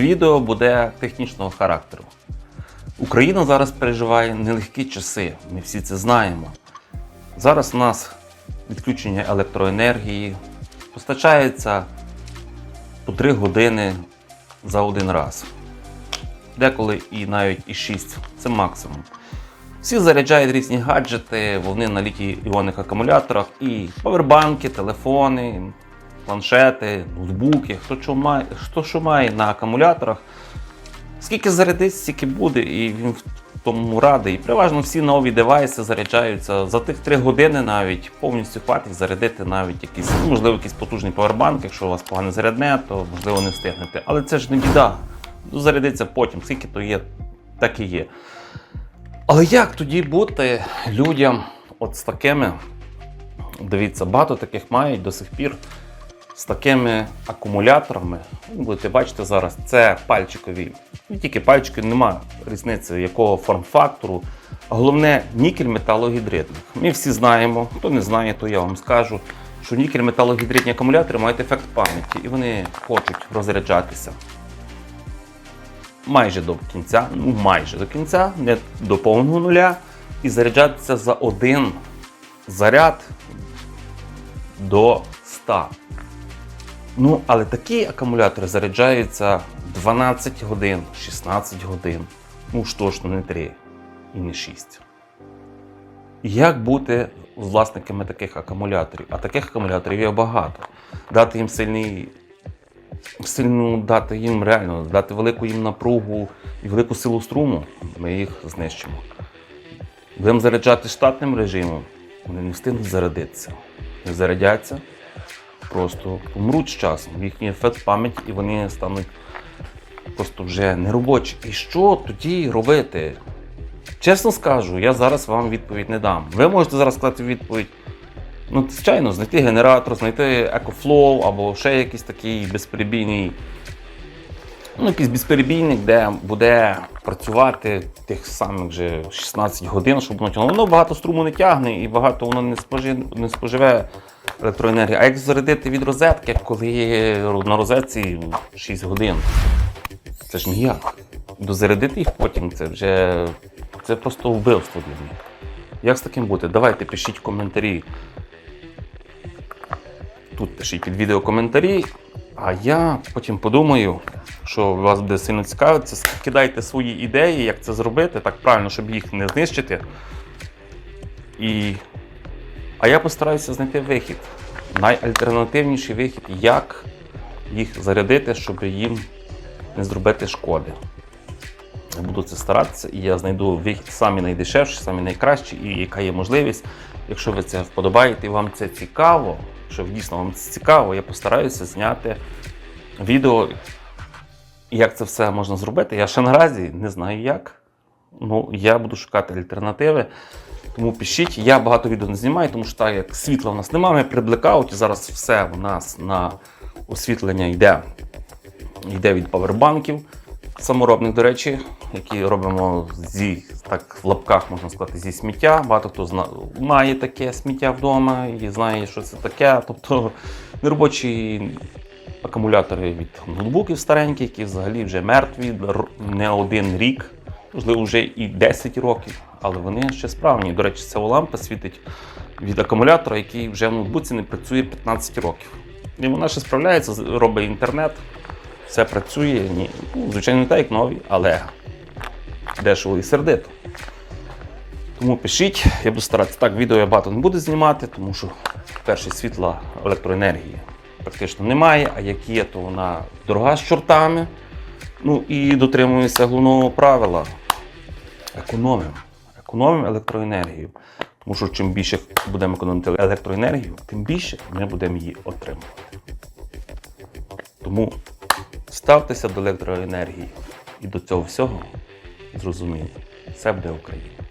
Відео буде технічного характеру. Україна зараз переживає нелегкі часи, ми всі це знаємо. Зараз у нас відключення електроенергії, постачається по 3 години за один раз. Деколи і навіть і 6 це максимум. Всі заряджають різні гаджети, вони на літій іонних акумуляторах і павербанки, телефони, планшети, ноутбуки, хто що має, хто що має на акумуляторах. Скільки зарядить, стільки буде, і він в тому радий. І переважно всі нові девайси заряджаються за тих 3 години навіть повністю хватить зарядити навіть якийсь, ну, можливо, якийсь потужний павербанк. Якщо у вас погане зарядне, то можливо не встигнете. Але це ж не біда. Ну, Зарядиться потім, скільки то є, так і є. Але як тоді бути людям от з такими, дивіться, багато таких мають до сих пір з такими акумуляторами. Будете бачити зараз, це пальчикові. Не тільки пальчики, нема різниці, якого форм-фактору. Головне нікель металогідридних. Ми всі знаємо, хто не знає, то я вам скажу, що нікель металогідридні акумулятори мають ефект пам'яті і вони хочуть розряджатися майже до кінця, ну майже до кінця, не до повного нуля, і заряджатися за один заряд до 100. Ну, але такі акумулятори заряджаються 12 годин, 16 годин. Ну ж точно не 3 і не 6. Як бути власниками таких акумуляторів? А таких акумуляторів є багато. Дати їм сильний сильну дати їм реально, дати велику їм напругу і велику силу струму, ми їх знищимо. Будемо заряджати штатним режимом, вони не встигнуть зарядитися. Не зарядяться, просто помруть з часом. Їхній ефект пам'яті і вони стануть просто вже неробочі. І що тоді робити? Чесно скажу, я зараз вам відповідь не дам. Ви можете зараз сказати відповідь. Ну, звичайно, знайти генератор, знайти EcoFlow або ще якийсь такий безперебійний, ну, якийсь безперебійник, де буде працювати тих самих же 16 годин, щоб воно тягнуло. Воно багато струму не тягне і багато воно не, спожи, не споживе електроенергії. А як зарядити від розетки, коли на розетці 6 годин? Це ж ніяк. Дозарядити їх потім це вже це просто вбивство для них. Як з таким бути? Давайте пишіть коментарі. Тут пишіть під відео коментарі, а я потім подумаю, що вас буде сильно цікавитися. Кидайте свої ідеї, як це зробити, так правильно, щоб їх не знищити. І... А я постараюся знайти вихід. Найальтернативніший вихід, як їх зарядити, щоб їм не зробити шкоди. Я буду це старатися, і я знайду вихід самі найдешевший, самі найкращий, і яка є можливість. Якщо ви це вподобаєте і вам це цікаво, що дійсно вам це цікаво, я постараюся зняти відео, як це все можна зробити. Я ще наразі не знаю як. Ну, я буду шукати альтернативи. Тому пишіть, я багато відео не знімаю, тому що так як світла у нас немає, ми при блекауті, зараз все у нас на освітлення йде, йде від павербанків саморобних, до речі, які робимо зі, так в лапках можна сказати, зі сміття. Багато хто зна, має таке сміття вдома і знає, що це таке. Тобто неробочі акумулятори від ноутбуків стареньких, які взагалі вже мертві не один рік, можливо, вже і 10 років, але вони ще справні. До речі, ця лампа світить від акумулятора, який вже в ноутбуці не працює 15 років. І вона ще справляється, робить інтернет все працює. Ні. Ну, звичайно, не так, як нові, але дешево і сердито. Тому пишіть, я буду старатися. Так, відео я багато не буду знімати, тому що перше світла електроенергії практично немає, а як є, то вона дорога з чортами. Ну і дотримуюся головного правила. Економимо. Економимо електроенергію. Тому що чим більше будемо економити електроенергію, тим більше ми будемо її отримувати. Тому ставтеся до електроенергії і до цього всього зрозуміло. Це буде Україна.